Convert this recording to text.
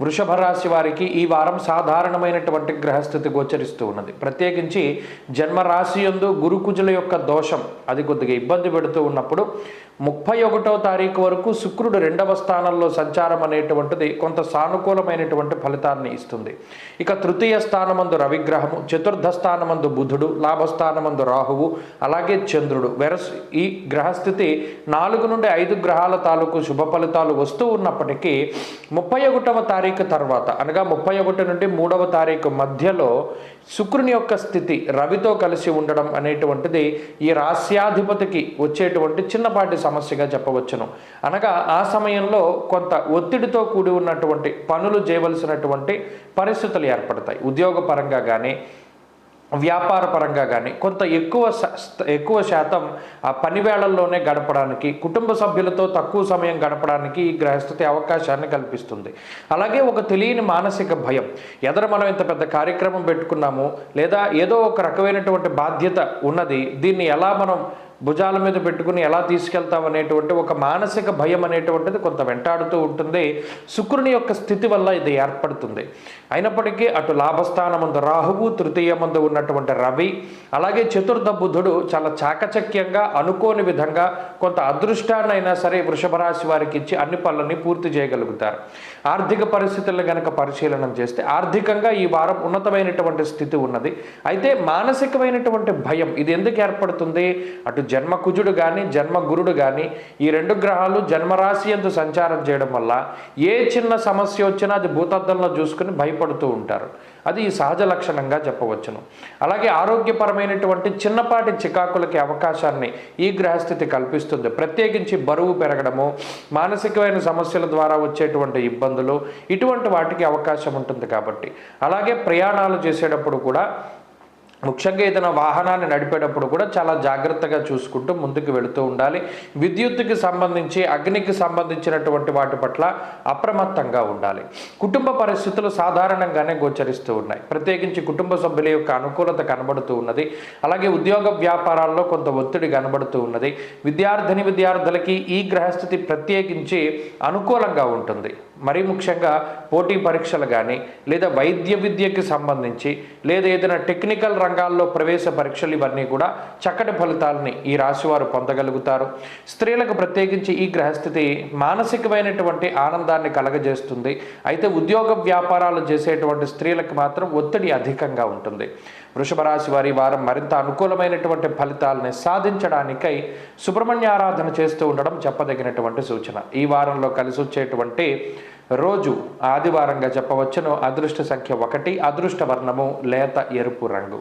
వృషభ రాశి వారికి ఈ వారం సాధారణమైనటువంటి గ్రహస్థితి గోచరిస్తూ ఉన్నది. ప్రత్యేకించి జన్మరాశి యందు గురుకుజుల యొక్క దోషం అది కొద్దిగా ఇబ్బంది పెడుతూ ఉన్నప్పుడు ముప్పై ఒకటో తారీఖు వరకు శుక్రుడు రెండవ స్థానంలో సంచారం అనేటువంటిది కొంత సానుకూలమైనటువంటి ఫలితాన్ని ఇస్తుంది. ఇక తృతీయ స్థానమందు రవిగ్రహము చతుర్థ స్థానమందు బుధుడు లాభస్థానమందు రాహువు అలాగే చంద్రుడు. వెరస్ ఈ గ్రహస్థితి నాలుగు నుండి ఐదు గ్రహాల తాలూకు శుభ ఫలితాలు వస్తూ ఉన్నప్పటికీ ముప్పై ఒకటవ తారీఖు తర్వాత అనగా ముప్పై ఒకటి నుండి మూడవ తారీఖు మధ్యలో శుక్రుని యొక్క స్థితి రవితో కలిసి ఉండడం అనేటువంటిది ఈ రాస్యాధిపతికి వచ్చేటువంటి చిన్నపాటి సమస్యగా చెప్పవచ్చును. అనగా ఆ సమయంలో కొంత ఒత్తిడితో కూడి ఉన్నటువంటి పనులు చేయవలసినటువంటి పరిస్థితులు ఏర్పడతాయి. ఉద్యోగపరంగా కానీ వ్యాపార పరంగా కానీ కొంత ఎక్కువ ఎక్కువ శాతం ఆ పని వేళల్లోనే గడపడానికి కుటుంబ సభ్యులతో తక్కువ సమయం గడపడానికి ఈ గ్రహస్థితి అవకాశాన్ని కల్పిస్తుంది. అలాగే ఒక తెలియని మానసిక భయం. ఎదర మనం ఇంత పెద్ద కార్యక్రమం పెట్టుకున్నాము లేదా ఏదో ఒక రకమైనటువంటి బాధ్యత ఉన్నది దీన్ని ఎలా మనం భుజాల మీద పెట్టుకుని ఎలా తీసుకెళ్తాం అనేటువంటి ఒక మానసిక భయం అనేటువంటిది కొంత వెంటాడుతూ ఉంటుంది. శుక్రుని యొక్క స్థితి వల్ల ఇది ఏర్పడుతుంది. అయినప్పటికీ అటు లాభస్థానమందు రాహువు తృతీయమందు ఉన్నటువంటి రవి అలాగే చతుర్థ బుధుడు చాలా చాకచక్యంగా అనుకోని విధంగా కొంత అదృష్టాన్ని అయినా సరే వృషభ రాశి వారికి ఇచ్చి అన్ని పనులని పూర్తి చేయగలుగుతారు. ఆర్థిక పరిస్థితులను గనక పరిశీలనం చేస్తే ఆర్థికంగా ఈ వారం ఉన్నతమైనటువంటి స్థితి ఉన్నది. అయితే మానసికమైనటువంటి భయం ఇది ఎందుకు ఏర్పడుతుంది? అటు జన్మ కుజుడు కానీ జన్మ గురుడు కానీ ఈ రెండు గ్రహాలు జన్మరాశి ఎందు సంచారం చేయడం వల్ల ఏ చిన్న సమస్య వచ్చినా అది భూతద్దంలో చూసుకుని భయపడుతూ ఉంటారు. అది ఈ సహజ లక్షణంగా చెప్పవచ్చును. అలాగే ఆరోగ్యపరమైనటువంటి చిన్నపాటి చికాకులకి అవకాశాన్ని ఈ గ్రహస్థితి కల్పిస్తుంది. ప్రత్యేకించి బరువు పెరగడము మానసికమైన సమస్యల ద్వారా వచ్చేటువంటి ఇబ్బందులు ఇటువంటి వాటికి అవకాశం ఉంటుంది కాబట్టి. అలాగే ప్రయాణాలు చేసేటప్పుడు కూడా ముఖ్యంగా ఏదైనా వాహనాన్ని నడిపేటప్పుడు కూడా చాలా జాగ్రత్తగా చూసుకుంటూ ముందుకు వెళుతూ ఉండాలి. విద్యుత్తుకి సంబంధించి అగ్నికి సంబంధించినటువంటి వాటి పట్ల అప్రమత్తంగా ఉండాలి. కుటుంబ పరిస్థితులు సాధారణంగానే గోచరిస్తూ ఉన్నాయి. ప్రత్యేకించి కుటుంబ సభ్యుల యొక్క అనుకూలత కనబడుతూ ఉన్నది. అలాగే ఉద్యోగ వ్యాపారాల్లో కొంత ఒత్తిడి కనబడుతూ ఉన్నది. విద్యార్థిని విద్యార్థులకి ఈ గ్రహస్థితి ప్రత్యేకించి అనుకూలంగా ఉంటుంది. మరీ ముఖ్యంగా పోటీ పరీక్షలు కానీ లేదా వైద్య విద్యకి సంబంధించి లేదా ఏదైనా టెక్నికల్ రంగాల్లో ప్రవేశ పరీక్షలు ఇవన్నీ కూడా చక్కటి ఫలితాలని ఈ రాశివారు పొందగలుగుతారు. స్త్రీలకు ప్రత్యేకించి ఈ గ్రహస్థితి మానసికమైనటువంటి ఆనందాన్ని కలగజేస్తుంది. అయితే ఉద్యోగ వ్యాపారాలు చేసేటువంటి స్త్రీలకు మాత్రం ఒత్తిడి అధికంగా ఉంటుంది. వృషభ రాశి వారి వారం మరింత అనుకూలమైనటువంటి ఫలితాలని సాధించడానికై సుబ్రహ్మణ్య ఆరాధన చేస్తూ ఉండడం చెప్పదగినటువంటి సూచన. ఈ వారంలో కలిసి వచ్చేటువంటి రోజు ఆదివారంగా చెప్పవచ్చును. అదృష్ట సంఖ్య ఒకటి అదృష్ట వర్ణము లేత ఎరుపు రంగు.